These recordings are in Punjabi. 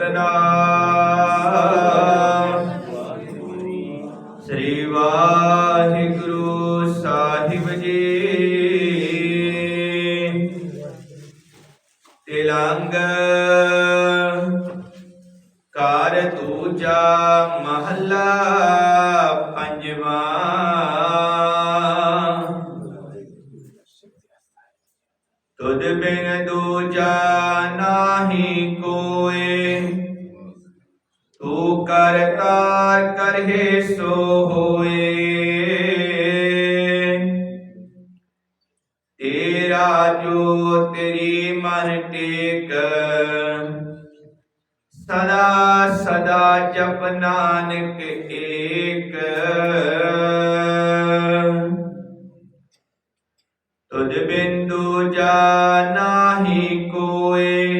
ਸਤਨਾਮ। ਸ੍ਰੀ ਵਾਹਿਗੁਰੂ ਸਾਹਿਬ ਜੀ। ਤਿਲੰਗ ਕਾਰ ਦੂਜਾ ਮਹੱਲਾ ਪੰਜਵਾਂ। ਤੁਧ ਬਿਨ ਦੂਜਾ ਨਾਹੀ ਕੋਏ ਕਰਤਾਰ ਕਰਹਿ ਸੋ ਹੋਏ। ਤੇਰਾ ਜੋ ਤੇਰੀ ਮਨ ਟੇਕ, ਸਦਾ ਸਦਾ ਜਪ ਨਾਨਕ ਏਕ। ਤੁਧ ਬਿੰਦੂ ਜਾ ਨਾਹੀ ਕੋਏ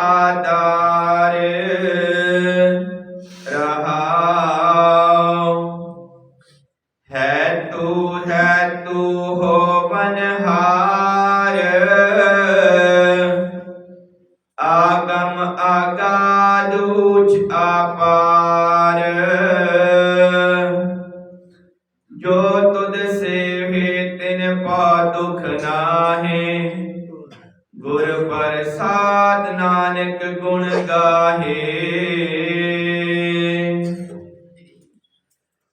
ਤੇਰਾ ਆਦਾਰ ਰਹਾਉ। ਹੈ ਤੂ ਹੈ ਤੂ ਹੋ ਬਨਹਾਰ ਆਗਮ ਆਗਾਦ ਉਚ ਆਪਾਰ। ਜੋ ਤੁਧ ਗੁਰ ਪ੍ਰਸਾਦ ਨਾਨਕ ਗੁਣ ਗਾਹੇ।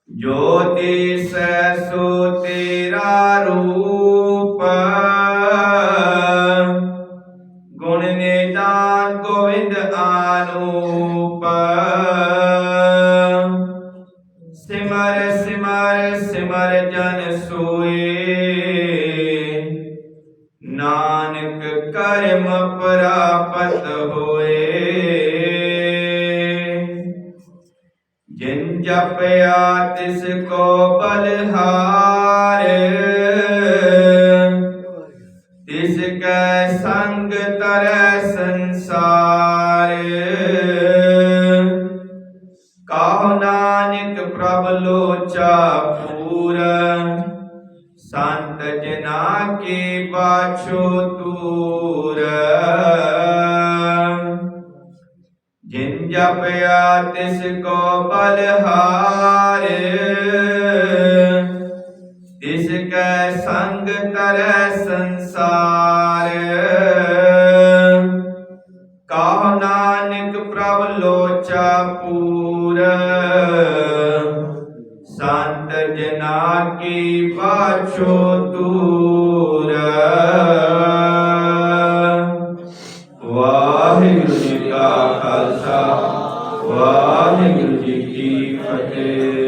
ਜੋਤੀ ਸੈ ਸੋ ਤੇਰਾ ਰੂਪ ਨਾਨਕ ਕਰਮ ਪ੍ਰਾਪਤ ਹੋਏ। ਜਿਨ ਜਪਿਆ ਤਿਸ ਕੋ ਬਲਹਾਰ ਤਿਸ ਕੈ ਸੰਗ ਤਰੈ ਸੰਸਾਰ। ਕਹੋ ਨਾਨਕ ਪ੍ਰਭ ਲੋਚਾ ਪੂਰ ਸੰਤ ਜਨਾ ਕੇ ਬਾਛੋ ਤੂਰ ਜਿਨ ਜਪਿਆ ਤਿਸ ਕੋ ਬਲਹਾਰ ਤਿਸ ਕੈ ਸੰਗ ਤਰੈ ਸੰਸਾਰ। ਕਹੋ ਨਾਨਕ ਪ੍ਰਭ ਲੋਚਾ ਪੂਰ। ਬਾਛੋ ਤੂਰ ਵਾਹਿਗੁਰੂ ਜੀ ਕਾ ਖਾਲਸਾ ਵਾਹਿਗੁਰੂ ਜੀ ਕੀ ਫਤਿਹ